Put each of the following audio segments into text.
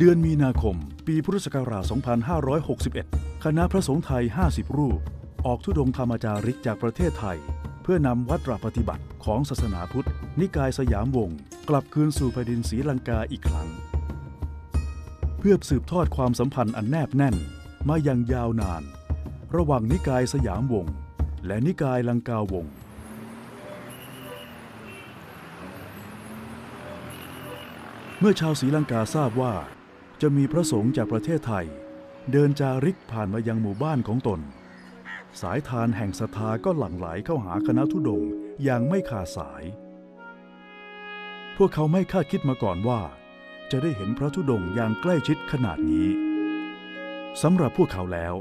เดือนมีนาคม ปีพุทธศักราช 2561 คณะพระสงฆ์ไทย 50 รูป ออกธุดงธรรมจาริกจากประเทศไทย เพื่อนำวัตรปฏิบัติของศาสนาพุทธ นิกายสยามวงศ์กลับคืนสู่แผ่นดินศรีลังกาอีกครั้ง เพื่อสืบทอดความสัมพันธ์อันแนบแน่นมาอย่างยาวนาน ระหว่างนิกายสยามวงศ์และนิกายลังกาวงศ์เมื่อชาวศรีลังกาทราบว่า จะมีพระสงฆ์จากประเทศไทย เดินจาริกผ่านมายังหมู่บ้านของตน สายทานแห่งศรัทธาก็หลั่งไหลเข้าหาคณะทุดงอย่างไม่ขาดสาย พวกเขาไม่คาดคิดมาก่อนว่า จะได้เห็นพระธุดงอย่างใกล้ชิดขนาดนี้สำหรับพวกเขาแล้ว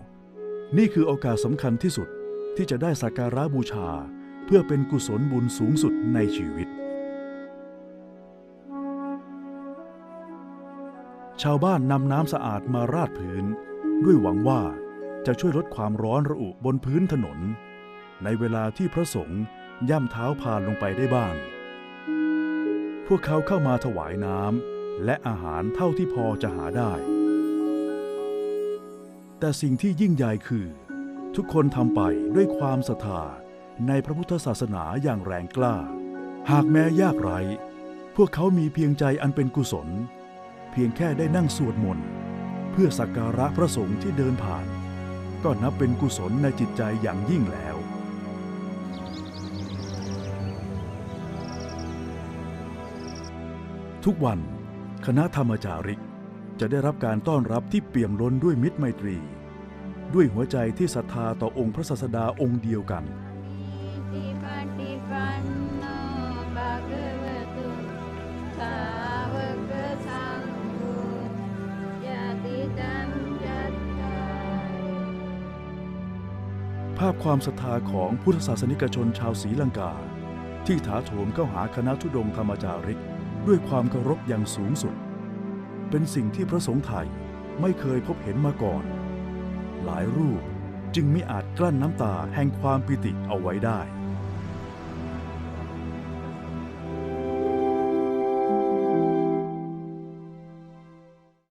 นี่คือโอกาสสำคัญที่สุดที่จะได้สักการะบูชาเพื่อเป็นกุศลบุญสูงสุดในชีวิต ชาวบ้านนำน้ำสะอาดมาราดพื้น ด้วยหวังว่าจะช่วยลดความร้อนระอุบนพื้นถนน ในเวลาที่พระสงฆ์ย่ำเท้าผ่านลงไปได้บ้าง พวกเขาเข้ามาถวายน้ำและอาหารเท่าที่พอจะหาได้ แต่สิ่งที่ยิ่งใหญ่คือ ทุกคนทำไปด้วยความศรัทธาในพระพุทธศาสนาอย่างแรงกล้า หากแม้ยากไร้พวกเขามีเพียงใจอันเป็นกุศล พียงแค่ได้นั่งสวดมนต์เพื่อสักการะพระสงฆ์ที่เดินผ่าน ก็นับเป็นกุศลในจิตใจอย่างยิ่งแล้ว ทุกวันคณะธรรมจาริกจะได้รับการต้อนรับที่เปี่ยมล้นด้วยมิตรไมตรี ด้วยหัวใจที่ศรัทธาต่อองค์พระศาสดาองค์เดียวกัน ภาพความศรัทธาของพุทธศาสนิกชนชาวศรีลังกา ที่ถาโถมเข้าหาคณะทุดงธรรมจาริก ด้วยความเคารพอย่างสูงสุด เป็นสิ่งที่พระสงฆ์ไทยไม่เคยพบเห็นมาก่อน หลายรูปจึงไม่อาจกลั้นน้ำตาแห่งความปิติเอาไว้ได้